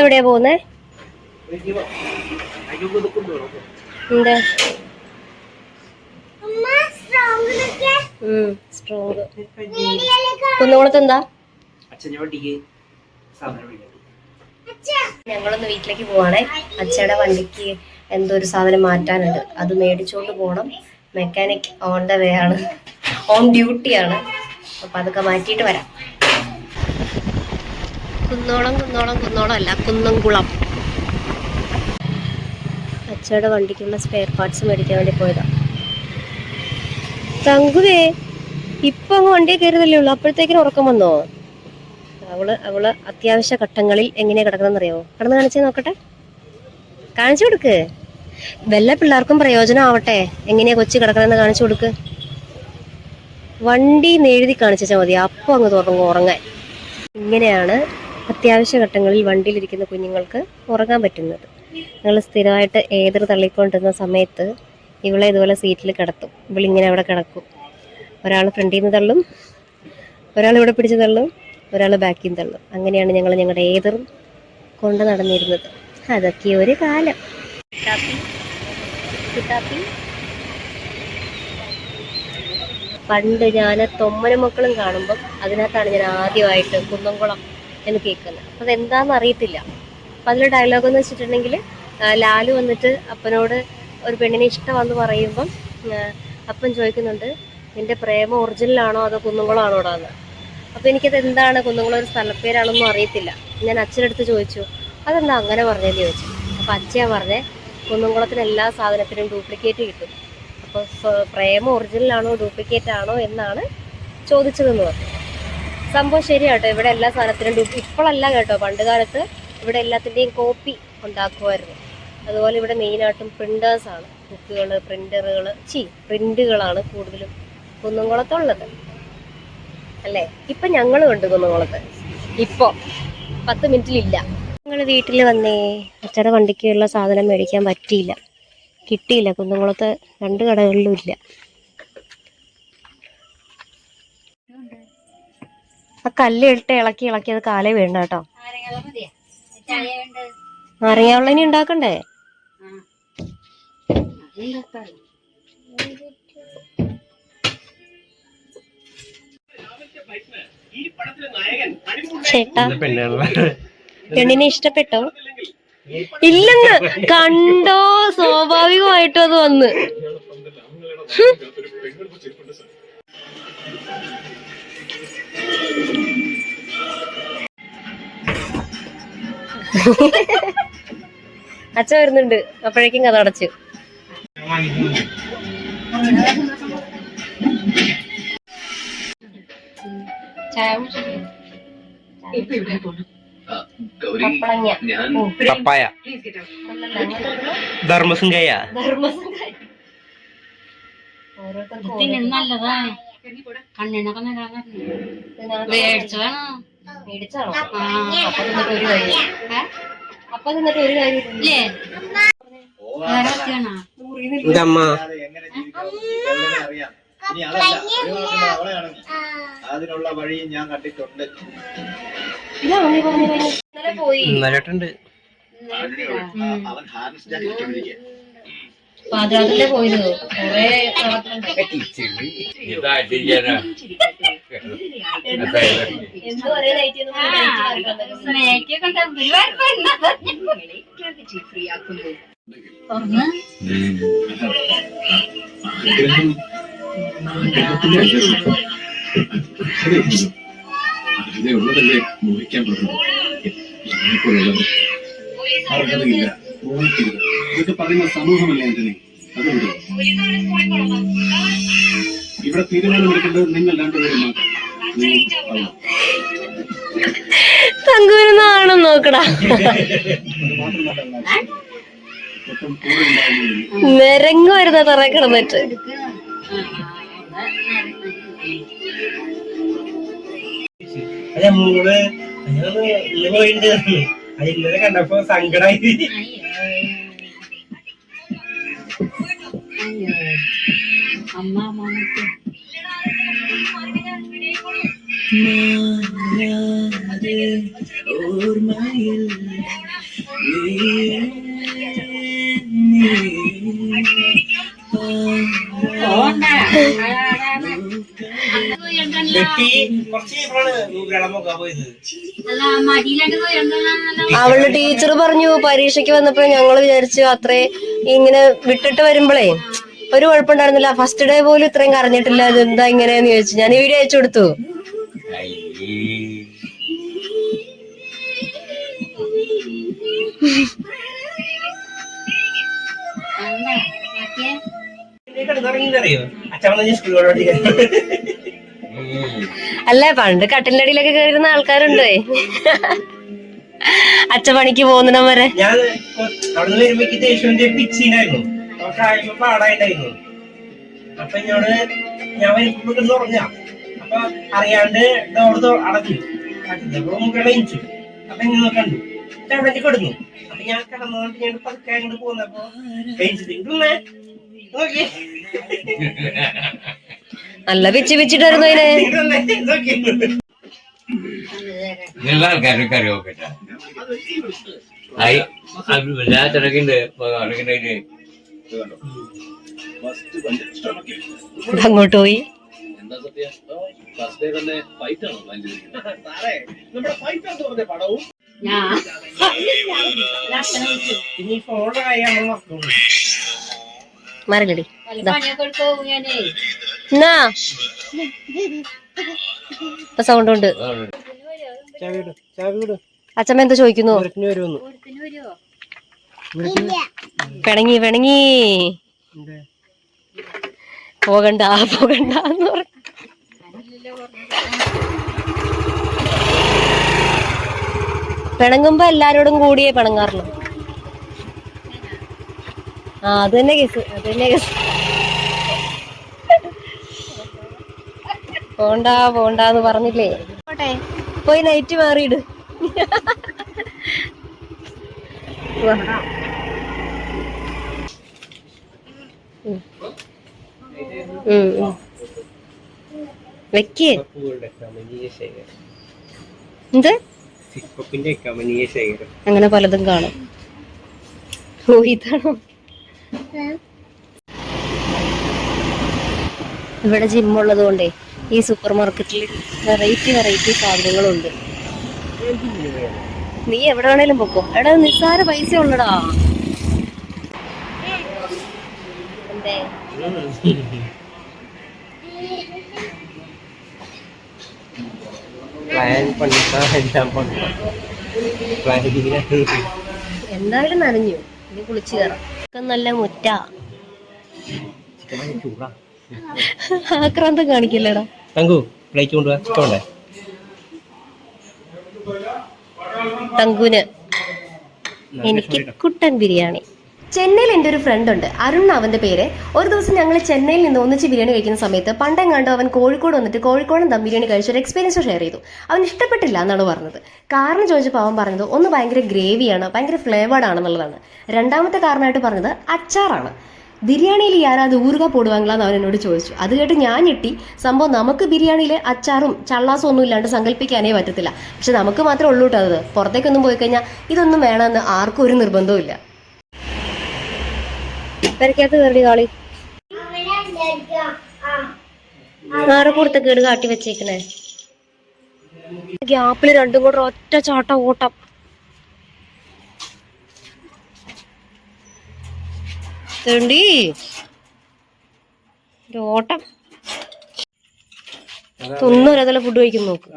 എവിടെയാ പോകുന്നേ? എന്താ? കുന്നുകുളത്ത് എന്താ? ഞങ്ങളൊന്ന് വീട്ടിലേക്ക് പോവാണേ. അച്ഛയുടെ വണ്ടിക്ക് എന്തോ ഒരു സാധനം മാറ്റാനുണ്ട്. അത് മേടിച്ചുകൊണ്ട് പോകണം മെക്കാനിക് ഓൺ ദ വേ ആണ്. ഓൺ ഡ്യൂട്ടിയാണ് അപ്പൊ അതൊക്കെ മാറ്റിയിട്ട് വരാം. കുന്നോളം കുന്നോളം കുന്നോളം അല്ല കുന്നംകുളം. അച്ഛയുടെ വണ്ടിക്കുള്ള സ്പെയർ പാർട്സ് മേടിക്കാൻ വേണ്ടി പോയതാ. തങ്കുവേ ഇപ്പൊ അങ്ങ് വണ്ടിയെ കയറുന്നല്ലേ ഉള്ളൂ? അപ്പോഴത്തേക്കിനും ഉറക്കം വന്നോ? അവൾ അവൾ അത്യാവശ്യ ഘട്ടങ്ങളിൽ എങ്ങനെയാ കിടക്കണം എന്നറിയോ കിടന്ന് കാണിച്ചു നോക്കട്ടെ. കാണിച്ചു കൊടുക്ക്. വല്ല പിള്ളേർക്കും പ്രയോജനം ആവട്ടെ എങ്ങനെയാ കൊച്ചു കിടക്കണമെന്ന് കാണിച്ചു കൊടുക്ക്. വണ്ടി എഴുതി കാണിച്ചാൽ മതി. അപ്പൊ അങ്ങ് തുറങ്ങും ഉറങ്ങാൻ. ഇങ്ങനെയാണ് അത്യാവശ്യ ഘട്ടങ്ങളിൽ വണ്ടിയിലിരിക്കുന്ന കുഞ്ഞുങ്ങൾക്ക് ഉറങ്ങാൻ പറ്റുന്നത്. നിങ്ങൾ സ്ഥിരമായിട്ട് ഏതൊരു തള്ളിക്കൊണ്ടിരുന്ന സമയത്ത് ഇവളെ ഇതുപോലെ സീറ്റിൽ കിടത്തും. ഇവളിങ്ങനെ അവിടെ കിടക്കും. ഒരാൾ ഫ്രണ്ടിൽ നിന്ന് തള്ളും ഒരാൾ ഇവിടെ പിടിച്ച് തള്ളും ഒരാൾ ബാക്കിൽ നിന്ന് തള്ളും. അങ്ങനെയാണ് ഞങ്ങൾ ഞങ്ങളുടെ ഏതറും കൊണ്ട് നടന്നിരുന്നത്. അതൊക്കെ ഒരു കാലം. പണ്ട് ഞാൻ തൊമ്മന മക്കളും കാണുമ്പം അതിനകത്താണ് ഞാൻ ആദ്യമായിട്ട് കുന്നംകുളം എന്ന് കേൾക്കുന്നത് അപ്പം അതെന്താണെന്ന് അറിയത്തില്ല. അപ്പം അതിലെ ഡയലോഗ് എന്ന് വെച്ചിട്ടുണ്ടെങ്കിൽ ലാലു വന്നിട്ട് അപ്പനോട് ഒരു പെണ്ണിനെ ഇഷ്ടമാണെന്ന് പറയുമ്പം അപ്പൻ ചോദിക്കുന്നുണ്ട് നിന്റെ പ്രേമം ഒറിജിനലാണോ അതോ കുന്നംകുളമാണോടാ എന്ന് അപ്പം എനിക്കത് എന്താണ് കുന്നുംകുളം ഒരു സ്ഥലപ്പേരാണെന്നും അറിയത്തില്ല. ഞാൻ അച്ഛനടുത്ത് ചോദിച്ചു അതെന്താ അങ്ങനെ പറഞ്ഞതെന്ന് ചോദിച്ചു? അപ്പം അച്ഛയാ പറഞ്ഞേ കുന്നുംകുളത്തിന് എല്ലാ സാധനത്തിനും ഡ്യൂപ്ലിക്കേറ്റ് കിട്ടും. അപ്പോൾ പ്രേമം ഒറിജിനലാണോ ഡ്യൂപ്ലിക്കേറ്റ് ആണോ എന്നാണ് ചോദിച്ചതെന്ന് പറഞ്ഞു. സംഭവം ശരിയാട്ടോ. ഇവിടെ എല്ലാ സാധനത്തിനും ഡ്യൂപ്ലി ഇപ്പോഴല്ല കേട്ടോ. പണ്ട് കാലത്ത് ഇവിടെ എല്ലാത്തിന്റെയും കോപ്പി ഉണ്ടാക്കുമായിരുന്നു. അതുപോലെ ഇവിടെ മെയിനായിട്ടും പ്രിന്റേഴ്സാണ് ബുക്കുകൾ പ്രിന്ററുകൾ ചി പ്രിന്റുകളാണ് കൂടുതലും കുന്നംകുളത്തുള്ളത് അല്ലേ? ഇപ്പം ഞങ്ങൾ കണ്ടു കുന്നംകുളത്ത്. ഇപ്പോൾ പത്ത് മിനിറ്റിലില്ല ഞങ്ങൾ വീട്ടിൽ വന്നേ. അച്ഛയുടെ വണ്ടിക്കുള്ള സാധനം മേടിക്കാൻ പറ്റിയില്ല. കിട്ടിയില്ല. കുന്നംകുളത്ത് രണ്ട് കടകളിലും ഇല്ല. ആ കല്ല് ഇട്ട് ഇളക്കി ഇളക്കി അത് കാലേ വീണ കേട്ടോ. നാരങ്ങ ഇനി ഉണ്ടാക്കണ്ടേ? ചേട്ടാ പെണ്ണിനെ ഇഷ്ടപ്പെട്ടോ? ഇല്ലെന്ന്. കണ്ടോ? സ്വാഭാവികമായിട്ടും അത് വന്ന്. അച്ഛ വരുന്നുണ്ട്. അപ്പോഴേക്കും കഥ അടച്ചു. പപ്പായ. ധർമ്മസംഖ്യ ഓരോരുത്തർക്കും നല്ലതാ കണ്ണിനൊക്കെ മേടിച്ചതാണ് മേടിച്ചാണോ? അപ്പൊ നിന്നിട്ട് ഒരു കാര്യം അപ്പൊ ഒരു ഇല്ലേ? അതിനുള്ള വഴി ഞാൻ കണ്ടിട്ടുണ്ട്. ഇന്നലെ പോയി. ഇന്നലെ അവൻ ഹാർനസ് ജാക്കറ്റ് വിളിക്കുക. പാതിരാത്രിയിലെ പോയത്. കൊറേ എന്ത് ഒരേ ഉള്ളതല്ലേ മോഹിക്കാൻ പറ്റുള്ളൂ ഇതൊക്കെ പറയുന്ന സമൂഹമല്ലേ ആന്റണി? അതുകൊണ്ട്. ഇവിടെ തീരുമാനമെടുക്കേണ്ടത് നിങ്ങൾ രണ്ടുപേരും മാത്രം. നോക്കടാ. നിരങ്ങ് വരുന്ന തറ കിടന്നിട്ട്. അതെ മൂന്ന് ഇന്ന് പോയിട്ടുണ്ട് അത് ഇന്നലെ കണ്ടപ്പോ സങ്കടായി. പോയി. അവൾ ടീച്ചർ പറഞ്ഞു പരീക്ഷയ്ക്ക് വന്നപ്പോ ഞങ്ങൾ വിചാരിച്ചു അത്രേ ഇങ്ങനെ വിട്ടിട്ട് വരുമ്പോഴേ ഒരു കുഴപ്പമുണ്ടായിരുന്നില്ല. ഫസ്റ്റ് ഡേ പോലും ഇത്രയും കരഞ്ഞിട്ടില്ല. അത് എന്താ ഇങ്ങനെയെന്ന് ചോദിച്ചു. ഞാൻ വീഡിയോ അയച്ചു കൊടുത്തു. അല്ല പണ്ട് കട്ടിലിന്റെ അടിയിലൊക്കെ കയറുന്ന ആൾക്കാരുണ്ട്? അച്ഛ പണിക്ക് പോകുന്നിടം ഞാൻ അവിടെ ആയപ്പോ പാടായിട്ടായിരുന്നു അപ്പൊ എന്നോട് ഞാൻ വരുമ്പോ തുറഞ്ഞ അപ്പൊ അറിയാണ്ട് ഡോർ അടച്ചു അപ്പൊ മുകളെ എണിച്ചു. അപ്പൊ ഇങ്ങനെ കണ്ടു. അവിടെ കിടന്നു. അപ്പൊ ഞാൻ കിടന്നുകൊണ്ട് ഞാൻ പതുക്കെ അങ്ങോട്ട് പോന്നപ്പോ എണിച്ചിട്ട് ഇങ്ങോട്ട് നോക്കി നല്ല വെച്ച് വെച്ചിട്ടായിരുന്നു അതിനെ. നോക്കി എല്ലാ ആൾക്കാരും കറി അത് ആയി ഇപ്പൊ ഇടയ്ക്കുണ്ടായിട്ട് അങ്ങോട്ട് പോയി. എന്താ സത്യ? ഫസ്റ്റ് ഡേ തന്നെ ഫൈറ്റ് ആണോ പ്ലാൻ ചെയ്തിരിക്കുന്നത്? പടവും. എന്നാ? ഇപ്പൊ സൗണ്ട് ഉണ്ട്. അച്ഛമ്മ എന്താ ചോദിക്കുന്നു? പിണങ്ങി പിണങ്ങി. പോകണ്ട പോകണ്ട എന്ന് പറഞ്ഞു പിണങ്ങുമ്പോ എല്ലാരോടും കൂടിയേ പിണങ്ങാറുള്ളൂ. ആ അത് തന്നെ കേസ് അത് തന്നെ കേസ് പോണ്ട പോണ്ടെന്ന് പറഞ്ഞില്ലേ? പോട്ടെ. പോയി നൈറ്റ് മാറിയിട്. വെക്ക്. എന്ത്? അങ്ങനെ പലതും കാണും. ഓ ഇതാണോ? ഇവിടെ ജിമ്മുള്ളത് കൊണ്ടേ ഈ സൂപ്പർ മാർക്കറ്റിൽ വെറൈറ്റി വെറൈറ്റി സാധനങ്ങളുണ്ട്. നീ എവിടെ വേണേലും പൊക്കോ. എടാ നിസ്സാര പൈസ ഉള്ളടാ. എന്തേ? പ്ലാൻ പണിതാ എല്ലാം പ്ലാനിങ്ങിലാണ് എന്തായാലും നനഞ്ഞു. ഇനി കുളിച്ചു കയറാം നല്ല മുറ്റ. ആക്രാന്തം കാണിക്കില്ലടാ. തങ്കു പ്ലേറ്റ് കൊണ്ടുപോവാ ചിക്കണ്ടേ തങ്കുന്. എനിക്ക് കുട്ടൻ ബിരിയാണി. ചെന്നൈയിൽ എന്റെ ഒരു ഫ്രണ്ട് ഉണ്ട്. അരുൺ അവന്റെ പേര്. ഒരു ദിവസം ഞങ്ങൾ ചെന്നൈയിൽ നിന്ന് ഒന്നിച്ച് ബിരിയാണി കഴിക്കുന്ന സമയത്ത് പണ്ടെങ്ങാണ്ടോ അവൻ കോഴിക്കോട് വന്നിട്ട് കോഴിക്കോടൻ ദം ബിരിയാണി കഴിച്ച ഒരു എക്സ്പീരിയൻസ് ഷെയർ ചെയ്തു. അവൻ ഇഷ്ടപ്പെട്ടില്ല എന്നാണ് പറഞ്ഞത്. കാരണം ചോദിച്ചപ്പോൾ അവൻ പറഞ്ഞത് ഒന്ന് ഭയങ്കര ഗ്രേവിയാണ് ഭയങ്കര ഫ്ലേവേർഡ് ആണെന്നുള്ളതാണ്. രണ്ടാമത്തെ കാരണമായിട്ട് പറഞ്ഞത് അച്ചാറാണ്. ബിരിയാണിയിൽ ആരാത് ഊറുക പോടുവാങ്ങളാന്ന് അവൻ എന്നോട് ചോദിച്ചു. അത് കേട്ട് ഞാൻ ഞെട്ടി. സംഭവം നമുക്ക് ബിരിയാണിയിൽ അച്ചാറും ചള്ളാസും ഒന്നും ഇല്ലാണ്ട് സങ്കല്പിക്കാനേ പറ്റത്തില്ല. പക്ഷെ നമുക്ക് മാത്രമേ ഉള്ളൂ കേട്ടോ അത്. പുറത്തേക്കൊന്നും പോയി കഴിഞ്ഞാൽ ഇതൊന്നും വേണമെന്ന് ആർക്കും ഒരു നിർബന്ധവും ഇല്ല. കാളി. കേട് കാട്ടി വെച്ചേക്കണേ. ഗ്യാപ്പിൽ രണ്ടും കൂടെ ഒറ്റ ചാട്ട ഓട്ടം. തേണ്ടി ഓട്ടം. തൊന്നും ഒരേതല്ല ഫുഡ് കഴിക്കുന്നു. നോക്ക്